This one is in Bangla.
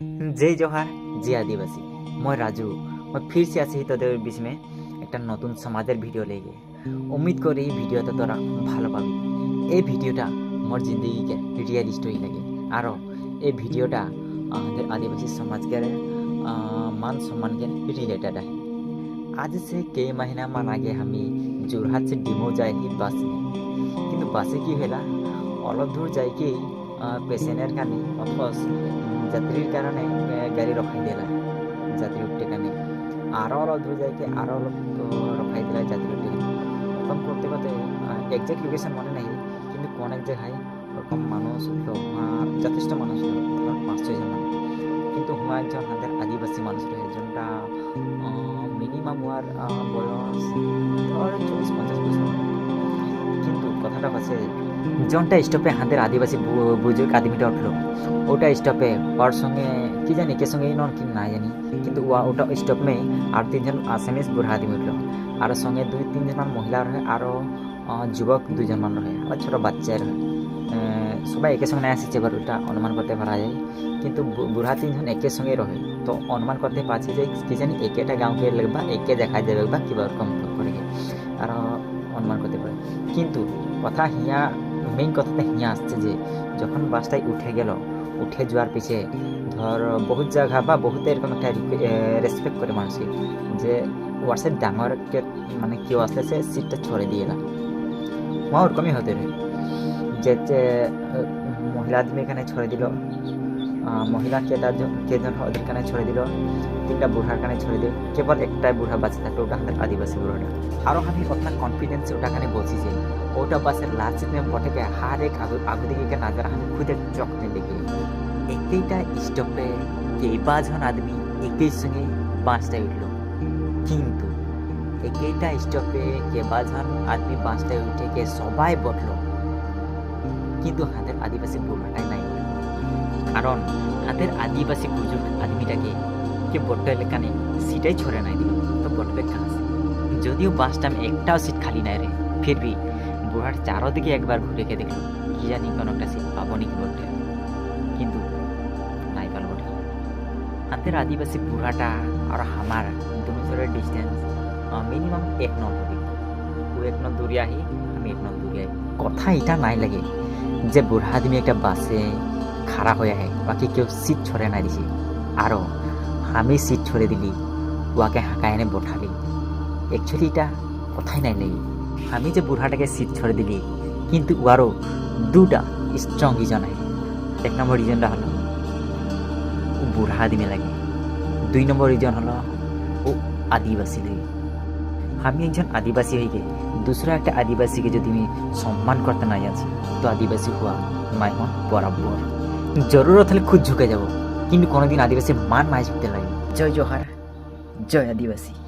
जय जोहार जय आदिवासी मैं राजू मैं फिर से আসি তোদের बीच में একটা নতুন সমাজের ভিডিও লেগে উম্মিদ করি এই ভিডিওটা তোরা ভালো পাবি এই ভিডিওটা মোর জিন্দগিকে রিয়েল স্টোরি লাগে আর এই ভিডিওটা আমাদের आदिवासी समाज के আহ, মান सम्मान के रिलेटेड है आज से कई महीना मान आगे हमी যোরহাট से ডিমো যাইলি বাস কিন্তু বাসে কি হলা অলপ দূর যাইকি পেশেন্টের কানে অথচ কারণে আহ, গাড়ি রখাই দিলা যাত্রী উঠতে কানে আরও অলপ দূর যাইকে আরও অলপ রখাই দিলা যাত্রী কানে ওরকম করতে করতে একজ্যাক্ট লোকেশন মনে নাই কিন্তু কোন এক জায়গায় ওরকম মানুষ যথেষ্ট মানুষ পাঁচ ছয়জন মানুষ। কিন্তু হুয়া একজন আদিবাসী মানুষ রয়েছে একজনটা মিনিমাম আহ, বয়স চল্লিশ পঞ্চাশ বছর। কিন্তু কথাটা হচ্ছে জনটা স্টপে হাতের আদিবাসী বুজুর্গ আদমিটা উঠল ওটা স্টপে ওর সঙ্গে, কি জানি, কে সঙ্গে নন কি না জানি। কিন্তু ওটা স্টপ মে আর তিনজন আসামিস বুড়া আদমি উঠল। আর সঙ্গে দুই, তিনজন মহিলা রহে, আরও যুবক দুইজন মান রহে আর ছোট বাচ্চা রহে। সবাই একের সঙ্গে আসছে, এবার ওটা অনুমান করতে পারা যায়। কিন্তু বুড়া তিনজন একের সঙ্গে রহে। তো অনুমান করতে পারছি যে, কি জানি একেটা গাঁকে বা একে দেখা যাবে বা কিবা ওরকম করে। আর, অনুমান করতে পারে। কিন্তু কথা হিয়া মেইন কথাটা হিয়া আসছে যে, যখন বাসটাই উঠে গেল, উঠে যাওয়ার পিছে ধর বহুত জায়গা বা বহুত এরকম একটা রেসপেক্ট করে মানুষকে, যে ওয়ার্সের ডাঙরকে মানে কেউ আসলে সে সিটটা ছড়ে দিয়ে না ওরকমই হতে যে মহিলা আদমি এখানে ছড়ে দিল মহিলা কেদার কেজন ওদের কানে ছড়ে দিল, তিনটা বুড়ার কানে ছড়ে দিল, কেবল একটাই বুড়া বাঁচে থাকল, ওটা আমাদের আদিবাসী বুড়োটা। আরও আমি কথা কনফিডেন্স ওটা কানে বলছি যে, ওটা বাসের লাস্ট নেম বটেকে হার এক আগু আগু দিকে আমি খুদে চক্রে দেখি। একটা স্টপে কেইবাজন আদমি একই সঙ্গে পাঁচটায় উঠল। কিন্তু একইটা স্টপে কেবাজন আদমি পাঁচটায় উঠে কে সবাই বটল। কিন্তু হাতের আদিবাসী বুড়াটাই নাই। কারণ হাতের আদিবাসী বুজুর্গ আদমিটাকে কে বট্ট এলাকানে সিটাই ছড়ে নাই দিল, তো বটবে কাজ যদিও বাসটা আমি একটাও সিট খালি নাই রে ফির ভি বুড়ার চারোদিকে একবার ঘুরে কে দেখল কি জানি কোনো একটা সিট পাবো নাকি বটে। কিন্তু নাই পাল বটে হাতের আদিবাসী বুড়াটা আর আমার দুজনের ডিস্টেন্স মিনিমাম এক নল হবে। ও এক নল দূরে আহি, আমি এক নল দূরে কথা এটা নাই লাগে যে বুড়া আদমি একটা বাসে খাড়া হয়ে আহে। বাকি কেউ সিট ছড়ে না দিছে আরও আমি সিট ছড়ে দিলি ওয়াকে হাঁকা এনে বঠালি। একচুয়ালি এটা কথাই নাই লাগে আমি যে বুড়াটাকে সিট ছড়ে দিলি, কিন্তু ওয়ারও দুটা স্ট্রং রিজন আহে। এক নম্বর রিজনটা হলো, ও বুড়া আদিমে লাগে। দুই নম্বর রিজন হলো, ও আদিবাসী লাগে। আমি একজন আদিবাসী হয়ে গিয়ে দুসরা একটা আদিবাসীকে যদি আমি সম্মান করতে না যাচ্ছি তো আদিবাসী হওয়া মন বরাবর জরুরত হলে খুদ ঝুঁকে যাব। কিন্তু কোনোদিন আদিবাসী মান মায় ঝুঁকতে লাগে জয় জোহার। জয় আদিবাসী।